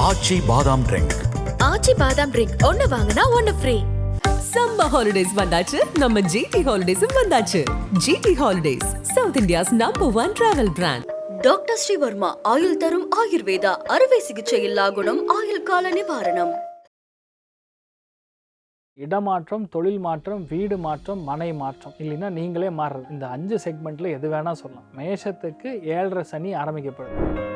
ஆச்சி பாதாம் ட்ரிங்க் ஆச்சி பாதாம் ட்ரிங்க் ஒன்னு வாங்கினா ஒன்னு ஃப்ரீ சம்மர் ஹாலிடேஸ் வந்தாச்சு. நம்ம ஜிடி ஹாலிடேஸும் வந்தாச்சு. GT holidays south India's number one travel brand doctor Sri Varma ஆயுள் தரும் ஆயுர்வேதா அறுவை சிகிச்சை இல்லா குணம் ஆயுள் கால நிவாரணம். இடமாற்றம் தொழில் மாற்றம் வீடு மாற்றம் மனை மாற்றம். இல்லைன்னா நீங்களே மாறுறது. இந்த அஞ்சு செக்மெண்ட்ல எது வேணா சொல்லலாம். மேஷத்துக்கு ஏழரை சனி ஆரம்பிக்கப்படும்.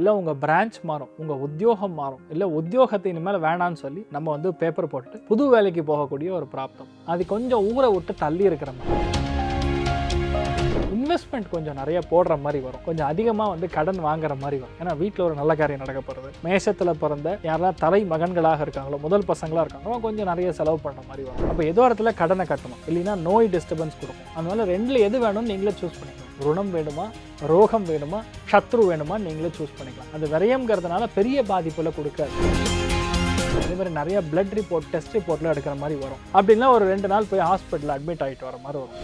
இல்லை உங்கள் பிரான்ச் மாறும் உங்கள் உத்தியோகம் மாறும். இல்லை உத்தியோகத்தை இனிமேல் வேணான்னு சொல்லி நம்ம வந்து பேப்பர் போட்டு புது வேலைக்கு போகக்கூடிய ஒரு பிராப்தம். அது கொஞ்சம் ஊரை விட்டு தள்ளி இருக்கிற மாதிரி. இன்வெஸ்ட்மெண்ட் கொஞ்சம் நிறைய போடுற மாதிரி வரும். கொஞ்சம் அதிகமாக வந்து கடன் வாங்குற மாதிரி வரும். ஏன்னா வீட்டில் ஒரு நல்ல காரியம் நடக்க போகிறது மேஷத்தில் பிறந்த யாரெல்லாம் தலை மகன்களாக இருக்காங்களோ முதல் பசங்களாக இருக்காங்களோ கொஞ்சம் நிறைய செலவு பண்ணுற மாதிரி வரும். அப்போ ஏதோ இடத்துல கடனை கட்டணும். இல்லைன்னா நோய் டிஸ்டர்பன்ஸ் கொடுக்கும். அதனால ரெண்டில் எது வேணும்னு நீங்களே சூஸ் பண்ணிக்கலாம் ருணம் வேணுமா? ரோகம் வேணுமா சத்ரு வேணுமா நீங்களே சூஸ் பண்ணிக்கலாம். அது விரயம்ங்கிறதுனால பெரிய பாதிப்பில் கொடுக்காது. அதே மாதிரி நிறைய பிளட் ரிப்போர்ட் டெஸ்ட் ரிப்போர்ட்லாம் எடுக்கிற மாதிரி வரும். அப்படின்னா ஒரு ரெண்டு நாள் போய் ஹாஸ்பிட்டலில் அட்மிட் ஆகிட்டு வர மாதிரி வரும்.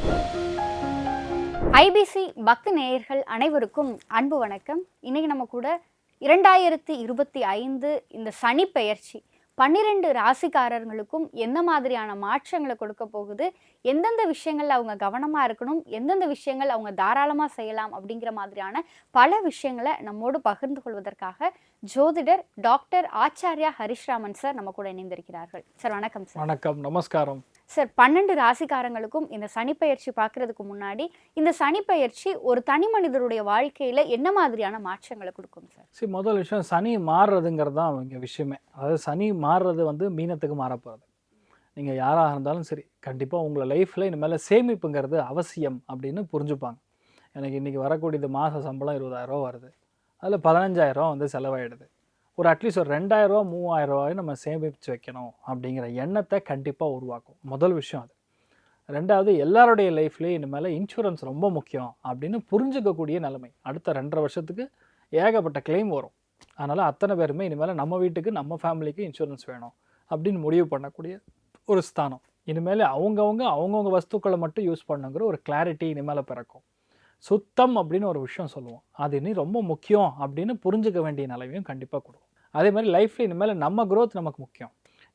ஐபிசி பக்தி நேயர்கள் அனைவருக்கும் அன்பு வணக்கம். இன்னைக்கு நம்ம கூட இரண்டாயிரத்தி இருபத்தி ஐந்து இந்த சனி பெயர்ச்சி பன்னிரெண்டு ராசிக்காரர்களுக்கும் எந்த மாதிரியான மாற்றங்களை கொடுக்க போகுது? எந்தெந்த விஷயங்கள் அவங்க கவனமாக இருக்கணும்? எந்தெந்த விஷயங்கள் அவங்க தாராளமாக செய்யலாம்? அப்படிங்கிற மாதிரியான பல விஷயங்களை நம்மோடு பகிர்ந்து கொள்வதற்காக ஜோதிடர் டாக்டர் ஆச்சாரியா ஹரிஷ்ராமன் சார் நம்ம கூட இணைந்திருக்கிறார்கள். சார் வணக்கம் சார். வணக்கம் நமஸ்காரம். சார் பன்னெண்டு ராசிக்காரங்களுக்கும் இந்த சனிப்பெயர்ச்சி பார்க்கறதுக்கு முன்னாடி இந்த சனிப்பெயர்ச்சி ஒரு தனி மனிதருடைய வாழ்க்கையில என்ன மாதிரியான மாற்றங்களை கொடுக்கும் சார்? சரி முதல் விஷயம் சனி மாறுறதுங்கிறது தான் இங்கே விஷயமே. அதாவது சனி மாறுறது வந்து மீனத்துக்கு மாறப்போகிறது நீங்கள் யாராக இருந்தாலும் சரி கண்டிப்பாக உங்களை லைஃப்பில் இனிமேல் சேமிப்புங்கிறது அவசியம் அப்படின்னு புரிஞ்சுப்பாங்க. எனக்கு இன்றைக்கி வரக்கூடியது மாத சம்பளம் இருபதாயிரரூவா வருது. அதில் பதினஞ்சாயிரரூவா வந்து செலவாயிடுது. ஒரு அட்லீஸ்ட் ஒரு ரெண்டாயிரரூவா மூவாயிரம் ரூபாயும் நம்ம சேமித்து வைக்கணும் அப்படிங்கிற எண்ணத்தை கண்டிப்பாக உருவாக்கும். முதல் விஷயம் அது. ரெண்டாவது எல்லாருடைய லைஃப்லேயும் இனிமேல் இன்சூரன்ஸ் ரொம்ப முக்கியம் அப்படின்னு புரிஞ்சுக்கக்கூடிய நிலைமை. அடுத்த ரெண்டரை வருஷத்துக்கு ஏகப்பட்ட கிளைம் வரும். அதனால் அத்தனை பேருமே இனிமேல் நம்ம வீட்டுக்கு நம்ம ஃபேமிலிக்கு இன்சூரன்ஸ் வேணும் அப்படின்னு முடிவு பண்ணக்கூடிய ஒரு ஸ்தானம். இனிமேல் அவங்கவுங்க அவங்கவுங்க வஸ்துக்களை மட்டும் யூஸ் பண்ணுங்கிற ஒரு கிளாரிட்டி இனிமேல் பிறக்கும். சுத்தம் அப்படின்னு ஒரு விஷயம் சொல்லுவோம். அது இன்னும் ரொம்ப முக்கியம் அப்படின்னு புரிஞ்சுக்க வேண்டிய நிலைமையும் கண்டிப்பாக கொடுக்கும். அதே மாதிரி லைஃப்பில் இனிமேல் நம்ம க்ரோத் நமக்கு முக்கியம்.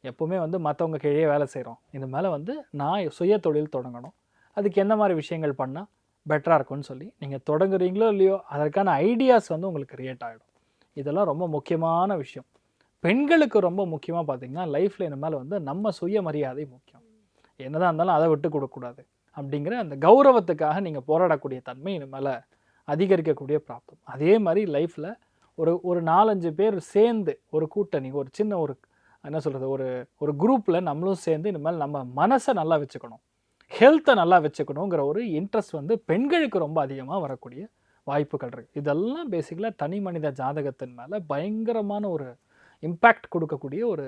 எப்போவுமே வந்து மற்றவங்க கீழே வேலை செய்கிறோம் இது மேலே வந்து நான் சுய தொழில் தொடங்கணும். அதுக்கு என்ன மாதிரி விஷயங்கள் பண்ணால் பெட்டராக இருக்கும்னு சொல்லி நீங்கள் தொடங்குறீங்களோ இல்லையோ அதற்கான ஐடியாஸ் வந்து உங்களுக்கு கிரியேட் ஆகிடும் இதெல்லாம் ரொம்ப முக்கியமான விஷயம். பெண்களுக்கு ரொம்ப முக்கியமாக பார்த்தீங்கன்னா லைஃப்பில் இனிமேல் வந்து நம்ம சுயமரியாதை முக்கியம். என்னதான் இருந்தாலும் அதை விட்டு கொடுக்கக்கூடாது அப்படிங்கிற அந்த கௌரவத்துக்காக நீங்கள் போராடக்கூடிய தன்மை இனிமேல் அதிகரிக்கக்கூடிய பிராப்தம். அதே மாதிரி லைஃப்பில் ஒரு ஒரு நாலஞ்சு பேர் சேர்ந்து ஒரு கூட்டணி ஒரு சின்ன ஒரு என்ன சொல்கிறது ஒரு ஒரு குரூப்பில் நம்மளும் சேர்ந்து இனிமேல் நம்ம மனசை நல்லா வச்சுக்கணும். ஹெல்த்தை நல்லா வச்சுக்கணுங்கிற ஒரு இன்ட்ரெஸ்ட் வந்து பெண்களுக்கு ரொம்ப அதிகமாக வரக்கூடிய வாய்ப்புகள் இருக்குது இதெல்லாம் பேசிக்கலாக தனி மனித ஜாதகத்தின் மேலே பயங்கரமான ஒரு இம்பேக்ட் கொடுக்கக்கூடிய ஒரு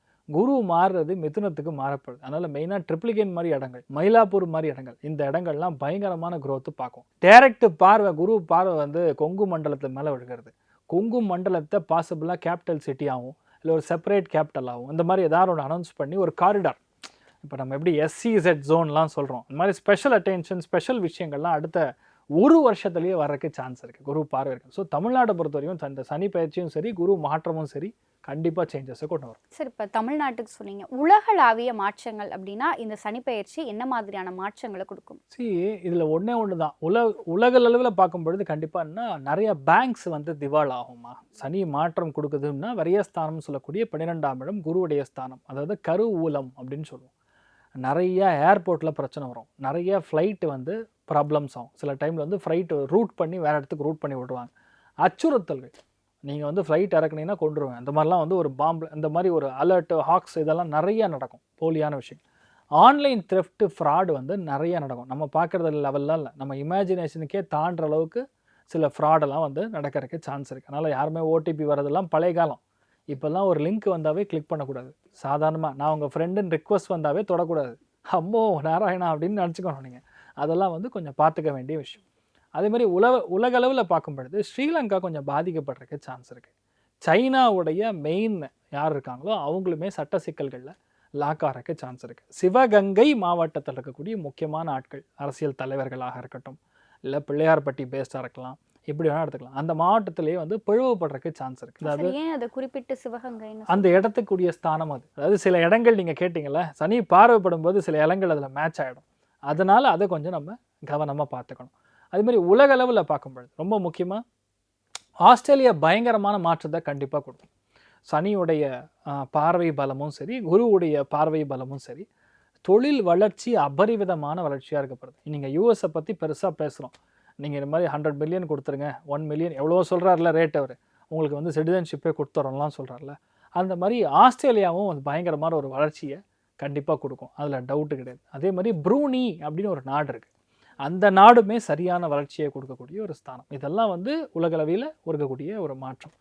குரு மாறுறது மிதுனத்துக்கு மாறப்படுது. அதனால் மெயினாக ட்ரிப்ளிகேன் மாதிரி இடங்கள் மயிலாப்பூர் மாதிரி இடங்கள் இந்த இடங்கள்லாம் பயங்கரமான குரோத்து பார்க்கும். டேரக்ட் பார்வை குரு பார்வை வந்து கொங்கு மண்டலத்து மேலே விழுகிறது. கொங்கு மண்டலத்தை பாசிபிளாக கேபிட்டல் சிட்டியாகவும் இல்லை ஒரு செப்பரேட் கேபிட்டலாகவும் இந்த மாதிரி ஏதாவது ஒன்று அனௌன்ஸ் பண்ணி ஒரு காரிடார் இப்போ நம்ம எப்படி எஸ்சிஇசெட் ஜோன்லாம் சொல்கிறோம் இந்த மாதிரி ஸ்பெஷல் அட்டென்ஷன் ஸ்பெஷல் விஷயங்கள்லாம் அடுத்த ஒரு வருஷத்துலேயே வர்றதுக்கு சான்ஸ் இருக்குது குரு பார்வை இருக்குது ஸோ தமிழ்நாட்டை பொறுத்த வரைக்கும் இந்த சனி பயிற்சியும் சரி குரு மாற்றமும் சரி கண்டிப்பாக சேஞ்சஸை கொண்டு வரும். சார் இப்போ தமிழ்நாட்டுக்கு சொன்னீங்க. உலகளாவிய மாற்றங்கள் அப்படின்னா இந்த சனிப்பெயர்ச்சி என்ன மாதிரியான மாற்றங்களை கொடுக்கும்? சி இதில் ஒன்றே ஒன்று தான் உலக உலக அளவில் பார்க்கும் பொழுது கண்டிப்பாக என்ன நிறைய பேங்க்ஸ் வந்து திவால் ஆகுமா? சனி மாற்றம் கொடுக்குதுன்னா வரியஸ்தானம் சொல்லக்கூடிய பன்னிரெண்டாம் இடம் குருவுடைய ஸ்தானம். அதாவது கரு ஊலம் அப்படின்னு சொல்லுவோம். நிறைய ஏர்போர்ட்டில் பிரச்சனை வரும். நிறைய ஃப்ளைட்டு வந்து ப்ராப்ளம்ஸ் ஆகும் சில டைமில் வந்து ஃப்ளைட்டு ரூட் பண்ணி வேறு இடத்துக்கு ரூட் பண்ணி விடுவாங்க. அச்சுறுத்தல்கள். நீங்கள் வந்து ஃப்ளைட் இறக்குனீங்கன்னா கொண்டுருவேன் இந்த மாதிரிலாம் வந்து ஒரு பாம்பு இந்த மாதிரி ஒரு அலர்ட்டு ஹாக்ஸ் இதெல்லாம் நிறைய நடக்கும். போலியான விஷயம் ஆன்லைன் த்ரெஃப்ட்டு ஃப்ராடு வந்து நிறைய நடக்கும். நம்ம பார்க்குறது லெவல்லாம் இல்லை. நம்ம இமேஜினேஷனுக்கே தாண்டுற அளவுக்கு சில ஃப்ராடெல்லாம் வந்து நடக்கிறதுக்கு சான்ஸ் இருக்குது அதனால் யாருமே ஓடிபி வரதெல்லாம் பழைய காலம். இப்போல்லாம் ஒரு லிங்க் வந்தாவே கிளிக் பண்ணக்கூடாது. சாதாரணமாக நான் உங்கள் ஃப்ரெண்டுன்னு ரிக்வஸ்ட் வந்தாவே தொடக்கூடாது. அம்மோ நாராயணா அப்படின்னு நினச்சிக்கணும் நீங்கள் அதெல்லாம் வந்து கொஞ்சம் பார்த்துக்க வேண்டிய விஷயம். அதே மாதிரி உலக உலகளவில் பார்க்கும் பொழுது ஸ்ரீலங்கா கொஞ்சம் பாதிக்கப்படுறதுக்கு சான்ஸ் இருக்குது சைனாவுடைய மெயின் யார் இருக்காங்களோ அவங்களுமே சட்ட சிக்கல்களில் லாக் ஆகிறதுக்கு சான்ஸ் இருக்குது சிவகங்கை மாவட்டத்தில் இருக்கக்கூடிய முக்கியமான ஆட்கள் அரசியல் தலைவர்களாக இருக்கட்டும் இல்லை பிள்ளையார்பட்டி பேஸ்டாக இருக்கலாம் இப்படி வேணால் எடுத்துக்கலாம் அந்த மாவட்டத்திலேயே வந்து பிளவுபடுறதுக்கு சான்ஸ் இருக்குது அதாவது சரி, ஏன் அதை குறிப்பிட்டு சிவகங்கைன்னு அந்த இடத்துக்குரிய ஸ்தானம் அது. அதாவது சில இடங்கள் நீங்கள் கேட்டிங்கல்ல சனி பார்வைப்படும் போது சில இடங்கள் அதில் மேட்ச் ஆகிடும் அதனால் அதை கொஞ்சம் நம்ம கவனமாக பார்த்துக்கணும். அதுமாதிரி உலக அளவில் பார்க்கும்பொழுது ரொம்ப முக்கியமாக ஆஸ்திரேலியா பயங்கரமான மாற்றத்தை கண்டிப்பாக கொடுக்கும். சனியுடைய பார்வை பலமும் சரி குருவுடைய பார்வை பலமும் சரி தொழில் வளர்ச்சி அபரிவிதமான வளர்ச்சியாக இருக்கப்படுது. நீங்கள் யூஎஸை பற்றி பெருசாக பேசுகிறோம் நீங்கள் இந்த மாதிரி ஹண்ட்ரட் மில்லியன் கொடுத்துருங்க ஒன் மில்லியன் எவ்வளோ சொல்கிறாருல ரேட் அவர். உங்களுக்கு வந்து சிட்டிசன்ஷிப்பே கொடுத்துறோம்லாம் சொல்கிறாருல அந்த மாதிரி ஆஸ்திரேலியாவும் அது பயங்கரமான ஒரு வளர்ச்சியை கண்டிப்பாக கொடுக்கும். அதில் டவுட்டு கிடையாது. அதே மாதிரி ப்ரூனி அப்படின்னு ஒரு நாடு இருக்குது அந்த நாடுமே சரியான வளர்ச்சியை கொடுக்கக்கூடிய ஒரு ஸ்தானம். இதெல்லாம் வந்து உலகளவில் இருக்கக்கூடிய ஒரு மாற்றம்.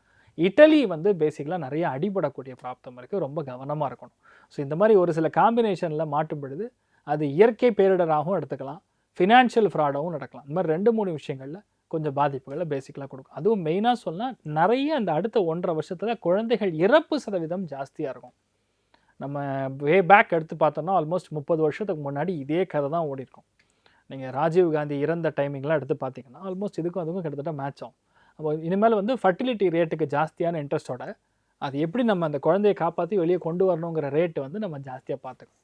இட்டலி வந்து பேசிக்கலாக நிறைய அடிபடக்கூடிய பிராப்தம் இருக்குது ரொம்ப கவனமாக இருக்கணும். ஸோ இந்த மாதிரி ஒரு சில காம்பினேஷனில் மாட்டும் பொழுது அது இயற்கை பேரிடராகவும் எடுத்துக்கலாம். ஃபினான்ஷியல் ஃப்ராடாகவும் நடக்கலாம். இந்த மாதிரி ரெண்டு மூணு விஷயங்களில் கொஞ்சம் பாதிப்புகளை பேசிக்கலாக கொடுக்கும். அதுவும் மெயினாக சொன்னால் நிறைய அந்த அடுத்த ஒன்றரை வருஷத்தில் குழந்தைகள் இறப்பு சதவீதம் ஜாஸ்தியாக இருக்கும். நம்ம வே பேக் எடுத்து பார்த்தோம்னா ஆல்மோஸ்ட் முப்பது வருஷத்துக்கு முன்னாடி இதே கதை தான் ஓடி இருக்கும் நீங்கள் ராஜீவ் காந்தி இறந்த டைமிங்லாம் எடுத்து பார்த்தீங்கன்னா ஆல்மோஸ்ட் இதுக்கும் அதுக்கும் கிட்டத்தட்ட மேட்ச் ஆகும். அப்போ இனிமேல் வந்து ஃபர்டிலிட்டி ரேட்டுக்கு ஜாஸ்தியான இன்ட்ரெஸ்ட்டோட அது எப்படி நம்ம அந்த குழந்தையை காப்பாற்றி வெளியே கொண்டு வரணுங்கிற ரேட்டு வந்து நம்ம ஜாஸ்தியாக பார்த்துக்கணும்.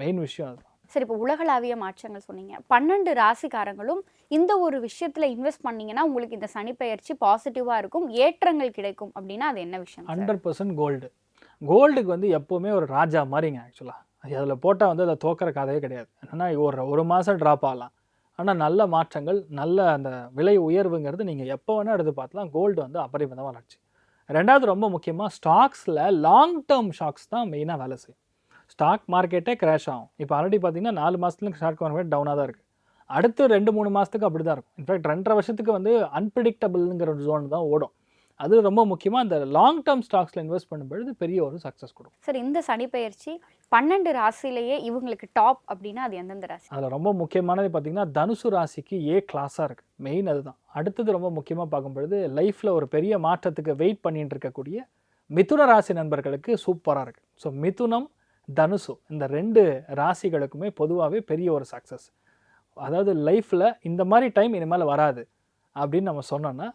மெயின் விஷயம் அதுதான் சரி இப்போ உலகளாவிய மாற்றங்கள் சொன்னீங்க. பன்னெண்டு ராசிக்காரங்களும் இந்த ஒரு விஷயத்துல இன்வெஸ்ட் பண்ணீங்கன்னா உங்களுக்கு இந்த சனிப்பெயர்ச்சி பாசிட்டிவா இருக்கும் ஏற்றங்கள் கிடைக்கும் அப்படின்னா அது என்ன விஷயம்? ஹண்ட்ரட் பர்சன்ட் கோல்டு கோல்டுக்கு வந்து எப்போவுமே ஒரு ராஜா மாதிரிங்க ஆக்சுவலாக அது அதில் போட்டால் வந்து அதில் தோக்கிற கதையே கிடையாது. என்னென்னா ஒரு ஒரு மாதம் ட்ராப் ஆகலாம். ஆனால் நல்ல மாற்றங்கள் நல்ல அந்த விலை உயர்வுங்கிறது நீங்கள் எப்போ வேணால் எடுத்து பார்த்துலாம் கோல்டு வந்து அபரிமிதமாக வளர்ச்சி ரெண்டாவது ரொம்ப முக்கியமாக ஸ்டாக்ஸில் லாங் டேர்ம் ஷாக்ஸ் தான் மெயினாக வேலை செய்யும். ஸ்டாக் மார்க்கெட்டே கிராஷ் ஆகும். இப்போ ஆல்ரெடி பார்த்தீங்கன்னா நாலு மாதத்துல ஸ்டாக் மார்க்கெட் டவுனாக தான் இருக்குது அடுத்து ரெண்டு மூணு மாதத்துக்கு அப்படி தான் இருக்கும் இன்ஃபேக்ட் ரெண்டரை வருஷத்துக்கு வந்து அன்பிரிடிக்டபிள்ங்கிற ஒரு ஜோன் தான் ஓடும். அது ரொம்ப முக்கியமாக அந்த லாங் டேர்ம் ஸ்டாக்ஸில் இன்வெஸ்ட் பண்ணும்பொழுது பெரிய ஒரு சக்ஸஸ் கொடுக்கும். சரி இந்த சனிப்பெயர்ச்சி பன்னெண்டு ராசியிலேயே இவங்களுக்கு டாப் அப்படின்னா அது எந்தெந்த ராசி? அதில் ரொம்ப முக்கியமானது பார்த்தீங்கன்னா தனுசு ராசிக்கு ஏ கிளாஸாக இருக்குது மெயின் அதுதான். அடுத்தது ரொம்ப முக்கியமாக பார்க்கும்பொழுது லைஃப்பில் ஒரு பெரிய மாற்றத்துக்கு வெயிட் பண்ணிட்டு இருக்கக்கூடிய மிதுன ராசி நண்பர்களுக்கு சூப்பராக இருக்குது ஸோ மிதுனம் தனுசு இந்த ரெண்டு ராசிகளுக்குமே பொதுவாகவே பெரிய ஒரு சக்ஸஸ் அதாவது லைஃப்பில் இந்த மாதிரி டைம் இனிமேல் வராது அப்படின்னு நம்ம சொன்னோன்னா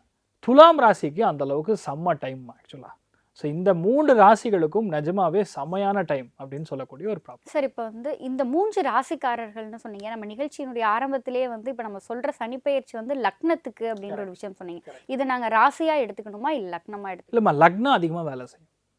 துலாம் ராசிக்கு அந்த அளவுக்கு செம்ம டைம் ஆக்சுவலாக ஸோ இந்த மூன்று ராசிகளுக்கும் நிஜமாவே செம்மையான டைம் அப்படின்னு சொல்லக்கூடிய ஒரு ப்ராப்ளம் சரி இப்போ வந்து இந்த மூன்று ராசிக்காரர்கள்னு சொன்னீங்க. நம்ம நிகழ்ச்சியினுடைய ஆரம்பத்திலேயே வந்து இப்போ நம்ம சொல்ற சனிப்பெயர்ச்சி வந்து லக்னத்துக்கு அப்படின்ற ஒரு விஷயம் சொன்னீங்க. இதை நாங்க ராசியா எடுத்துக்கணுமா இல்லை லக்னமா எடுத்து இல்லைம்மா லக்னம் அதிகமாக வேலை செய்யும்.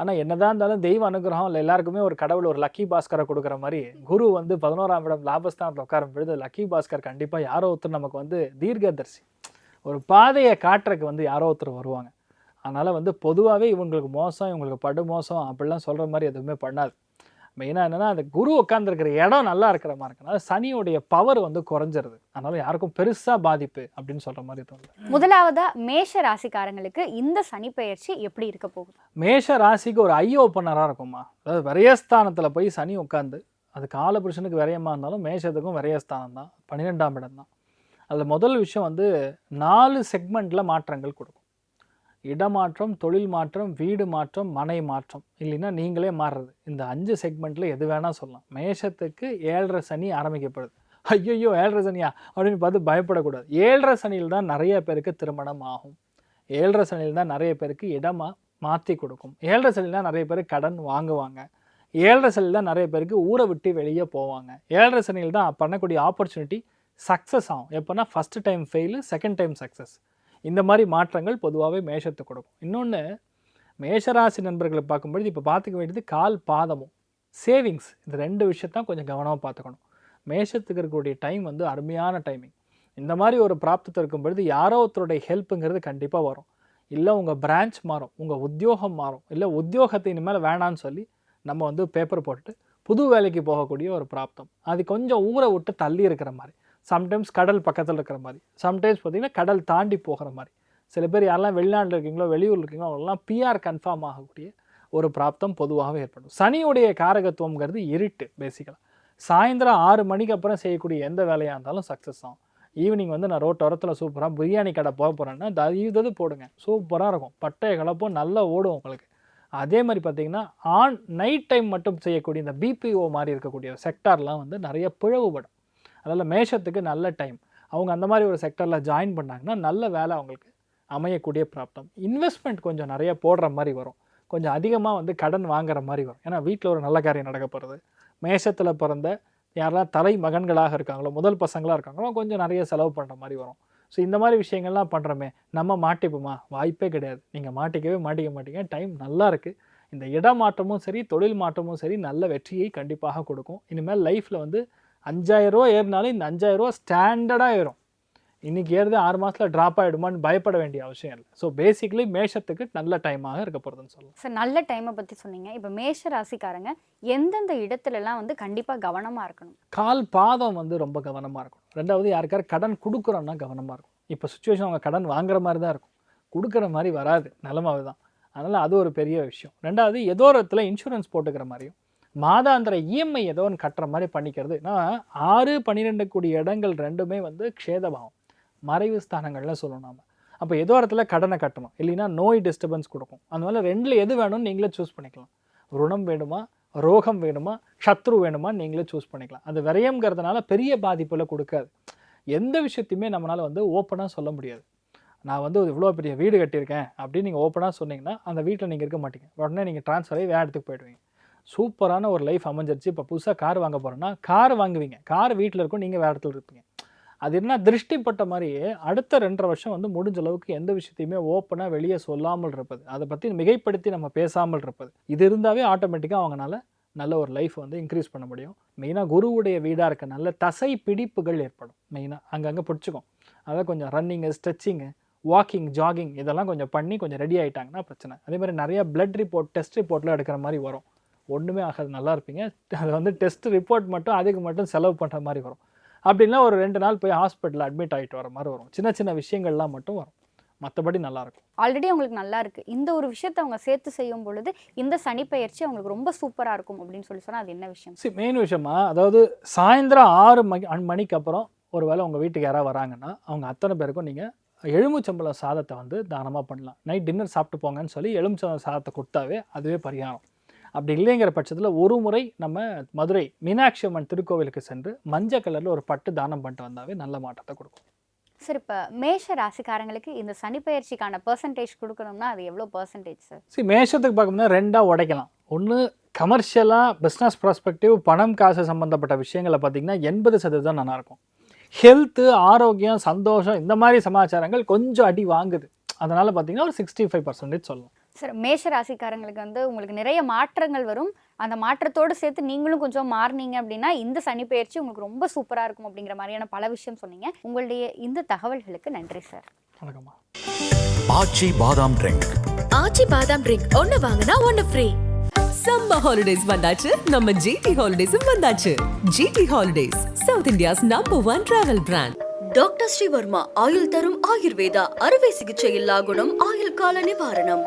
ஆனால் என்னதான் இருந்தாலும் தெய்வ அனுகிரகம் இல்லை. எல்லாருக்குமே ஒரு கடவுள் ஒரு லக்கி பாஸ்கரை கொடுக்குற மாதிரி குரு வந்து பதினோராம் இடம் லாபஸ்தானத்தில் உட்காரும் பொழுது லக்கி பாஸ்கர் கண்டிப்பாக யாரோ ஒருத்தர் நமக்கு வந்து தீர்க்கதர்சி. ஒரு பாதையை காட்டுறக்கு வந்து யாரோ ஒருத்தர் வருவாங்க. அதனால் வந்து பொதுவாகவே இவங்களுக்கு மோசம் இவங்களுக்கு படு மோசம் அப்படிலாம் சொல்கிற மாதிரி எதுவுமே பண்ணாது. மெயினாக என்னென்னா அந்த குரு உட்காந்துருக்கிற இடம் நல்லா இருக்கிற மாதிரி இருக்கனால சனியுடைய பவர் வந்து குறைஞ்சிருது. அதனால யாருக்கும் பெருசாக பாதிப்பு அப்படின்னு சொல்கிற மாதிரி தோணுது. முதலாவதா மேஷ ராசிக்காரங்களுக்கு இந்த சனிப்பெயர்ச்சி எப்படி இருக்க போகுது? மேஷ ராசிக்கு ஒரு ஐ ஓப்பனராக இருக்குமா அதாவது விரயஸ்தானத்தில் போய் சனி உட்காந்து அது காலபுருஷனுக்கு விரயமாக இருந்தாலும் மேஷத்துக்கும் விரயஸ்தானம் தான். பன்னிரெண்டாம் இடம் தான். அதில் முதல் விஷயம் வந்து நாலு செக்மெண்ட்டில் மாற்றங்கள் கொடுக்கும். இடமாற்றம் தொழில் மாற்றம் வீடு மாற்றம் மனை மாற்றம். இல்லைன்னா நீங்களே மாறுறது. இந்த அஞ்சு செக்மெண்ட்டில் எது வேணால் சொல்லலாம். மேஷத்துக்கு ஏழரை சனி ஆரம்பிக்கப்படுது. ஐயோ ஏழரை சனியா? அப்படின்னு பார்த்து பயப்படக்கூடாது. ஏழரை சனியில் தான் நிறைய பேருக்கு திருமணம் ஆகும். ஏழரை சனியில் தான் நிறைய பேருக்கு இடமா மாற்றி கொடுக்கும். ஏழரை சனியில் தான் நிறைய பேர் கடன் வாங்குவாங்க. ஏழரை சனியில் தான் நிறைய பேருக்கு ஊரை விட்டு வெளியே போவாங்க. ஏழரை சனியில் தான் பண்ணக்கூடிய ஆப்பர்ச்சுனிட்டி சக்ஸஸ் ஆகும். எப்போனா first time fail second time success இந்த மாதிரி மாற்றங்கள் பொதுவாகவே மேஷத்தை கொடுக்கும். இன்னொன்று மேஷராசி நண்பர்களை பார்க்கும்பொழுது இப்போ பார்த்துக்க வேண்டியது கால் பாதமும் சேவிங்ஸ் இந்த ரெண்டு விஷயத்தான் கொஞ்சம் கவனமாக பார்த்துக்கணும். மேஷத்துக்கு இருக்கக்கூடிய டைம் வந்து அருமையான டைமிங் இந்த மாதிரி ஒரு பிராப்தத்தை இருக்கும் பொழுது யாரோ ஒருத்தருடைய ஹெல்ப்புங்கிறது கண்டிப்பாக வரும். இல்லை உங்கள் பிரான்ச் மாறும் உங்கள் உத்தியோகம் மாறும் இல்லை உத்தியோகத்தை இனிமேல் வேணான்னு சொல்லி நம்ம வந்து பேப்பர் போட்டுட்டு புது வேலைக்கு போகக்கூடிய ஒரு பிராப்தம். அது கொஞ்சம் ஊரை விட்டு தள்ளி இருக்கிற மாதிரி. சம்டைம்ஸ் கடல் பக்கத்தில் இருக்கிற மாதிரி. சம்டைம்ஸ் பார்த்தீங்கன்னா கடல் தாண்டி போகிற மாதிரி. சில பேர் யாரெல்லாம் வெளிநாட்டில் இருக்கீங்களோ வெளியூரில் இருக்கீங்களோ அவங்களாம் பிஆர் கன்ஃபார்ம் ஆகக்கூடிய ஒரு பிராப்தம் பொதுவாகவே ஏற்படும். சனியுடைய காரகத்துவங்கிறது இருட்டு பேசிக்கலாக சாயந்தரம் ஆறு மணிக்கு அப்புறம் செய்யக்கூடிய எந்த வேலையாக இருந்தாலும் சக்ஸஸ் ஆகும் ஈவினிங் வந்து நான் ரோட்டோரத்தில் சூப்பராக பிரியாணி கடை போக போகிறேன்னா தயவுதது போடுங்க. சூப்பராக இருக்கும். பட்டைய கலப்பும் நல்லா ஓடும் உங்களுக்கு. அதே மாதிரி பார்த்தீங்கன்னா ஆன் நைட் டைம் மட்டும் செய்யக்கூடிய இந்த பிபிஓ மாதிரி இருக்கக்கூடிய செக்டார்லாம் வந்து நிறைய பிளவுபடும். அதனால் மேஷத்துக்கு நல்ல டைம் அவங்க அந்த மாதிரி ஒரு செக்டரில் ஜாயின் பண்ணாங்கன்னா நல்ல வேலை அவங்களுக்கு அமையக்கூடிய பிராப்தம். இன்வெஸ்ட்மெண்ட் கொஞ்சம் நிறைய போடுற மாதிரி வரும். கொஞ்சம் அதிகமாக வந்து கடன் வாங்குற மாதிரி வரும். ஏன்னா வீட்டில் ஒரு நல்ல காரியம் நடக்க போகிறது மேஷத்தில் பிறந்த யாரெல்லாம் தலை மகன்களாக இருக்காங்களோ முதல் பசங்களாக இருக்காங்களோ கொஞ்சம் நிறைய செலவு பண்ணுற மாதிரி வரும். ஸோ இந்த மாதிரி விஷயங்கள்லாம் பண்ணுறோமே நம்ம மாட்டிப்போமா? வாய்ப்பே கிடையாது. நீங்கள் மாட்டிக்கவே மாட்டிக்க மாட்டீங்க. டைம் நல்லா இருக்குது இந்த இடமாற்றமும் சரி தொழில் மாற்றமும் சரி நல்ல வெற்றியை கண்டிப்பாக கொடுக்கும். இனிமேல் லைஃப்பில் வந்து அஞ்சாயிரம் ரூபா ஏறினாலும் இந்த அஞ்சாயிரம் ரூபா ஸ்டாண்டர்டாக ஏறும். இன்னைக்கு ஏறுது ஆறு மாதத்தில் ட்ராப் ஆகிடுமான்னு பயப்பட வேண்டிய அவசியம் இல்லை. ஸோ பேசிக்கலி மேஷத்துக்கு நல்ல டைமாக இருக்க போகிறதுன்னு சொல்லலாம். சார் நல்ல டைமை பற்றி சொன்னீங்க. இப்போ மேஷ ராசிக்காரங்க எந்தெந்த இடத்துலலாம் வந்து கண்டிப்பாக கவனமாக இருக்கணும்? கால் பாதம் வந்து ரொம்ப கவனமாக இருக்கும் ரெண்டாவது யாருக்காரு கடன் கொடுக்குறோன்னா கவனமாக இருக்கும் இப்போ சுச்சுவேஷன் அவங்க கடன் வாங்குற மாதிரி தான் இருக்கும். கொடுக்குற மாதிரி வராது. நிலமாவே தான். அதனால் அது ஒரு பெரிய விஷயம். ரெண்டாவது ஏதோ ஒரு இடத்துல இன்சூரன்ஸ் போட்டுக்கிற மாதிரியும். மாதாந்திர இஎம்ஐ ஏதோ ஒன்று கட்டுற மாதிரி பண்ணிக்கிறது. நான் ஆறு பன்னிரெண்டு கூடிய இடங்கள் ரெண்டுமே வந்து க்ஷேதபாவம் மறைவு ஸ்தானங்கள்லாம் சொல்லணும் நாம். அப்போ ஏதோ இடத்துல கடனை கட்டணும். இல்லைன்னா நோய் டிஸ்டர்பன்ஸ் கொடுக்கும். அதனால ரெண்டில் எது வேணும்னு நீங்களே சூஸ் பண்ணிக்கலாம். ருணம் வேணுமா? ரோகம் வேணுமா? சத்ரு வேணுமா? நீங்களே சூஸ் பண்ணிக்கலாம். அது விரயம்ங்கிறதுனால பெரிய பாதிப்பில் கொடுக்காது. எந்த விஷயத்தையுமே நம்மளால் வந்து ஓப்பனாக சொல்ல முடியாது. நான் வந்து இவ்வளோ பெரிய வீடு கட்டியிருக்கேன் அப்படின்னு நீங்கள் ஓப்பனாக சொன்னீங்கன்னா அந்த வீட்டில் நீங்கள் இருக்க மாட்டீங்க. உடனே நீங்கள் ட்ரான்ஸ்ஃபர் ஆகி வேறு இடத்துக்கு போயிடுவீங்க. சூப்பரான ஒரு லைஃப் அமைஞ்சிருச்சு. இப்போ புதுசாக கார் வாங்க போகிறோன்னா கார் வாங்குவீங்க. கார் வீட்டில் இருக்கும் நீங்கள் வேறு இடத்துல இருப்பீங்க. அது என்ன திருஷ்டிப்பட்ட மாதிரியே அடுத்த ரெண்டரை வருஷம் வந்து முடிஞ்ச அளவுக்கு எந்த விஷயத்தையுமே ஓப்பனாக வெளியே சொல்லாமல் இருப்பது. அதை பற்றி மிகைப்படுத்தி நம்ம பேசாமல் இருப்பது. இது இருந்தாவே ஆட்டோமேட்டிக்காக அவங்களால நல்ல ஒரு லைஃப் வந்து இன்க்ரீஸ் பண்ண முடியும். மெயினாக குருவுடைய வீடாக இருக்க நல்ல தசை பிடிப்புகள் ஏற்படும். மெயினாக அங்கங்கே பிடிச்சிக்கும். அதான் கொஞ்சம் ரன்னிங்கு ஸ்ட்ரெச்சிங்கு வாக்கிங் ஜாகிங் இதெல்லாம் கொஞ்சம் பண்ணி கொஞ்சம் ரெடி ஆகிட்டாங்கன்னா பிரச்சனை. அதே மாதிரி நிறையா பிளட் ரிப்போர்ட் டெஸ்ட் ரிப்போர்ட்லாம் எடுக்கிற மாதிரி வரும். ஒன்றுமே ஆகாது நல்லா இருப்பீங்க. அது வந்து டெஸ்ட் ரிப்போர்ட் மட்டும் அதுக்கு மட்டும் செலவு பண்ணுற மாதிரி வரும். அப்படின்னா ஒரு ரெண்டு நாள் போய் ஹாஸ்பிட்டலில் அட்மிட் ஆகிட்டு வர மாதிரி வரும். சின்ன சின்ன விஷயங்கள்லாம் மட்டும் வரும். மற்றபடி நல்லாயிருக்கும் ஆல்ரெடி அவங்களுக்கு நல்லா இருக்கு. இந்த ஒரு விஷயத்தை அவங்க சேர்த்து செய்யும் பொழுது இந்த சனி பயிற்சி அவங்களுக்கு ரொம்ப சூப்பராக இருக்கும் அப்படின்னு சொல்லி சொன்னால் அது என்ன விஷயம்? சரி மெயின் விஷயமா அதாவது சாயந்தரம் ஆறு மணி மணிக்கு அப்புறம் ஒரு வேளை உங்கள் வீட்டுக்கு யாராவது வராங்கன்னா அவங்க அத்தனை பேருக்கும் நீங்கள் எலுமிச்சம்பழம் சாதத்தை வந்து தானமாக பண்ணலாம். நைட் டின்னர் சாப்பிட்டு போங்கன்னு சொல்லி எலுமிச்சம்பழம் சாதத்தை கொடுத்தாவே அதுவே பரிகாரம். அப்படி இல்லைங்கிற பட்சத்தில் ஒரு முறை நம்ம மதுரை மீனாட்சி அம்மன் திருக்கோவிலுக்கு சென்று மஞ்சள் கலரில் ஒரு பட்டு தானம் பண்ணிட்டு வந்தாவே நல்ல மாற்றத்தை கொடுக்கும். சார் இப்போ மேஷ ராசிக்காரங்களுக்கு இந்த சனி பயிற்சிக்கான பெர்சன்டேஜ் கொடுக்கணும்னா அது எவ்வளோ பெர்சன்டேஜ் சார் சரி மேஷத்துக்கு பார்க்கணும்னா ரெண்டாக உடைக்கலாம். ஒன்று கமர்ஷியலாக பிஸ்னஸ் ப்ராஸ்பெக்டிவ் பணம் காசு சம்மந்தப்பட்ட விஷயங்களை பார்த்தீங்கன்னா எண்பது சதவீதம் நல்லாயிருக்கும் ஹெல்த்து ஆரோக்கியம் சந்தோஷம் இந்த மாதிரி சமாச்சாரங்கள் கொஞ்சம் அடி வாங்குது. அதனால் பார்த்தீங்கன்னா ஒரு சிக்ஸ்டி ஃபைவ் பர்சன்டேஜ் சொல்லலாம் சார் மேஷ ராசிக்காரங்களுக்கு வந்து உங்களுக்கு நிறைய மாற்றங்கள் வரும். அந்த மாற்றத்தோடு சேர்த்து நீங்களும் கொஞ்சம் மாறினீங்க அப்படின்னா இந்த சனி பயிற்சி உங்களுக்கு ரொம்ப சூப்பராக இருக்கும் அப்படிங்கிற மாதிரியான பல விஷயம் சொன்னீங்க. உங்களுடைய இந்த தகவல்களுக்கு நன்றி சார். வணக்கம்மா. ஆச்சி பாதாம் ட்ரிங்க். ஆச்சி பாதாம் ட்ரிங்க். ஒன்னு வாங்கினா ஒன்னு ஃப்ரீ சம்மர் ஹாலிடேஸ் வந்தாச்சு. நம்ம ஜிடி ஹாலிடேஸும் வந்தாச்சு. GT holidays south India's number one travel brand doctor Sri Varma ஆயுள் தரும் ஆயுர்வேதா அறுவை சிகிச்சை இல்லா குணம் ஆயுள் கால நிவாரணம்.